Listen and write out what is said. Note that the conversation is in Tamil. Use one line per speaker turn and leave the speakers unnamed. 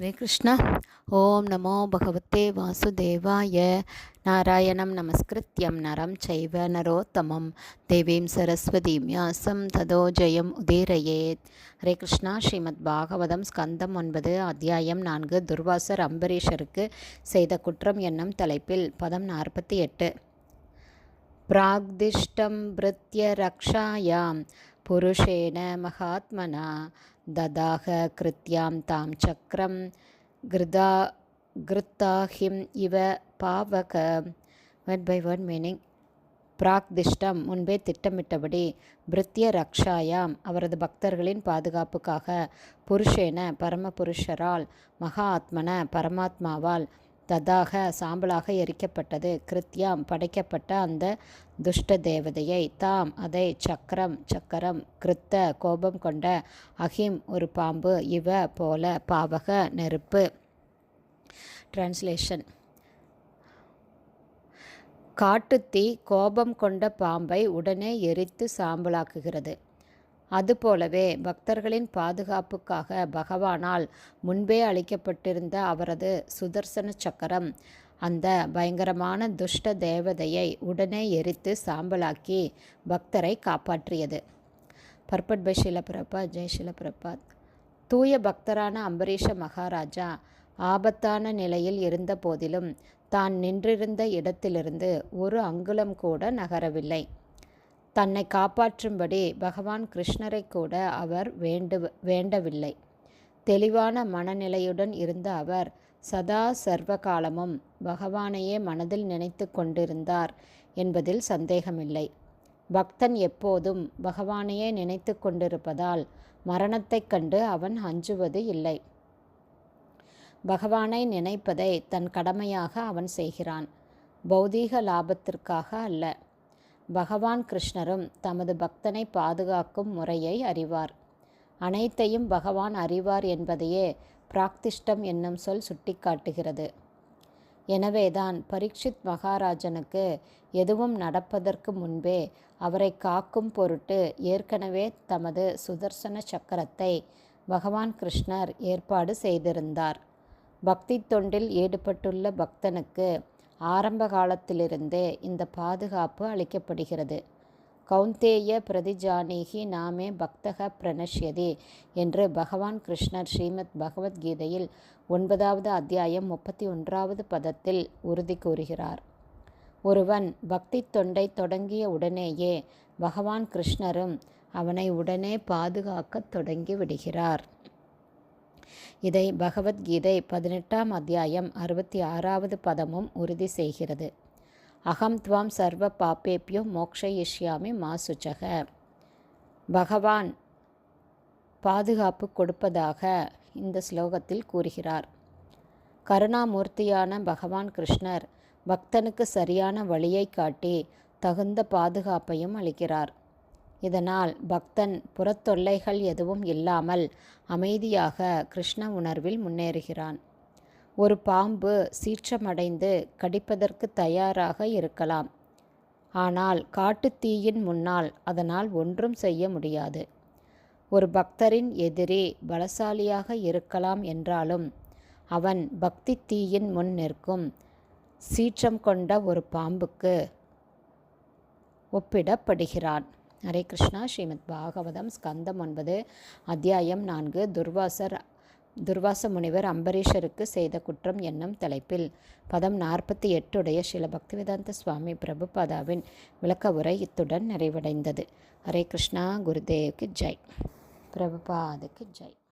ஹரே கிருஷ்ணா. ஓம் நமோ பகவத்தே வாசுதேவாய. நாராயணம் நமஸ்கிருத்தியம் நரம் சைவ நரோத்தமம். தேவீம் சரஸ்வதீம் யாசம் ததோ ஜெயம் உதீரயேத். ஹரே கிருஷ்ணா. ஸ்ரீமத் பாகவதம் ஸ்கந்தம் ஒன்பது அத்தியாயம் நான்கு துர்வாசர் அம்பரீஷருக்கு செய்த குற்றம் என்னும் தலைப்பில் பதம் நாற்பத்தி எட்டு. பிராக்திஷ்டம் பிருத்ய ரக்ஷாயாம். புருஷேன மகாத்மனா ददाह कृत्यां तां चक्रं கிருதா கிருத்தாஹிம் இவ பாவக வேர்ட் பை வேர்ட் மீனிங் பிராக்திஷ்டம் முன்பே திட்டமிட்டபடி பிருத்திய ரக்ஷாயாம் அவரது பக்தர்களின் பாதுகாப்புக்காக புருஷேன பரமபுருஷரால் மகா ஆத்மன பரமாத்மாவால் ததாக சாம்பலாக எரிக்கப்பட்டது. கிருத்யாம் படைக்கப்பட்ட அந்த துஷ்ட தேவதையை தாம் அதை சக்கரம் சக்கரம் கிருத்த கோபம் கொண்ட அஹிம் ஒரு பாம்பு இவ போல பாவக நெருப்பு. டிரான்ஸ்லேஷன் காட்டுத்தீ கோபம் கொண்ட பாம்பை உடனே எரித்து சாம்பலாக்குகிறது. அதுபோலவே பக்தர்களின் பாதுகாப்புக்காக பகவானால் முன்பே அளிக்கப்பட்டிருந்த அவரது சுதர்சன சக்கரம் அந்த பயங்கரமான துஷ்ட தேவதையை உடனே எரித்து சாம்பலாக்கி பக்தரை காப்பாற்றியது. பர்பட் பை ஷிலபிரபாத் ஜெய் ஷிலபிரபாத் தூய பக்தரான அம்பரீஷ மகாராஜா ஆபத்தான நிலையில் இருந்த போதிலும் தான் நின்றிருந்த இடத்திலிருந்து ஒரு அங்குலம் கூட நகரவில்லை. தன்னை காப்பாற்றும்படி பகவான் கிருஷ்ணரை கூட அவர் வேண்டு வேண்டவில்லை. தெளிவான மனநிலையுடன் இருந்த அவர் சதா சர்வ காலமும் பகவானையே மனதில் நினைத்து கொண்டிருந்தார் என்பதில் சந்தேகமில்லை. பக்தன் எப்போதும் பகவானையே நினைத்து கொண்டிருப்பதால் மரணத்தைக் கண்டு அவன் அஞ்சுவது இல்லை. பகவானை நினைப்பதை தன் கடமையாக அவன் செய்கிறான். பௌதீக லாபத்திற்காக அல்ல. பகவான் கிருஷ்ணரும் தமது பக்தனை பாதுகாக்கும் முறையை அறிவார். அனைத்தையும் பகவான் அறிவார் என்பதையே பிராக்திஷ்டம் என்னும் சொல் சுட்டிக்காட்டுகிறது. எனவேதான் பரீட்சித் மகாராஜனுக்கு எதுவும் நடப்பதற்கு முன்பே அவரை காக்கும் பொருட்டு ஏற்கனவே தமது சுதர்சன சக்கரத்தை பகவான் கிருஷ்ணர் ஏற்பாடு செய்திருந்தார். பக்தி தொண்டில் ஈடுபட்டுள்ள பக்தனுக்கு ஆரம்ப காலத்திலிருந்தே இந்த பாதுகாப்பு அளிக்கப்படுகிறது. கௌந்தேய பிரதிஜானேகி நாமே பக்தக பிரணஷ்யதி என்று பகவான் கிருஷ்ணர் ஸ்ரீமத் பகவத்கீதையில் ஒன்பதாவது அத்தியாயம் முப்பத்தி ஒன்றாவது பதத்தில் உறுதி கூறுகிறார். ஒருவன் பக்தி தொண்டை தொடங்கிய உடனேயே பகவான் கிருஷ்ணரும் அவனை உடனே பாதுகாக்கத் தொடங்கி விடுகிறார். இதை பகவத்கீதை பதினெட்டாம் அத்தியாயம் அறுபத்தி ஆறாவது பதமும் உறுதி செய்கிறது. அகம் துவாம் சர்வ பாப்பேப்பியோ மோக்ஷயிஷ்யாமி மாசுச்சக பகவான் பாதுகாப்பு கொடுப்பதாக இந்த ஸ்லோகத்தில் கூறுகிறார். கருணாமூர்த்தியான பகவான் கிருஷ்ணர் பக்தனுக்கு சரியான வழியை காட்டி தகுந்த பாதுகாப்பையும் அளிக்கிறார். இதனால் பக்தன் புறத்தொல்லைகள் எதுவும் இல்லாமல் அமைதியாக கிருஷ்ண உணர்வில் முன்னேறுகிறான். ஒரு பாம்பு சீற்றமடைந்து கடிப்பதற்கு தயாராக இருக்கலாம். ஆனால் காட்டுத்தீயின் முன்னால் அதனால் ஒன்றும் செய்ய முடியாது. ஒரு பக்தரின் எதிரி பலசாலியாக இருக்கலாம் என்றாலும் அவன் பக்தி தீயின் முன் நிற்கும் சீற்றம் கொண்ட ஒரு பாம்புக்கு ஒப்பிடப்படுகிறான். ஹரே கிருஷ்ணா. ஸ்ரீமத் பாகவதம் ஸ்கந்தம் ஒன்பது அத்தியாயம் நான்கு. துர்வாசர் துர்வாச முனிவர் அம்பரீஷருக்கு செய்த குற்றம் என்னும் தலைப்பில். பதம் நாற்பத்தி எட்டுடைய ஸ்ரீல பக்திவேதாந்த சுவாமி பிரபுபாதாவின் விளக்க உரை இத்துடன் நிறைவடைந்தது. ஹரே கிருஷ்ணா. குருதேவுக்கு ஜெய். பிரபுபாதுக்கு ஜெய்.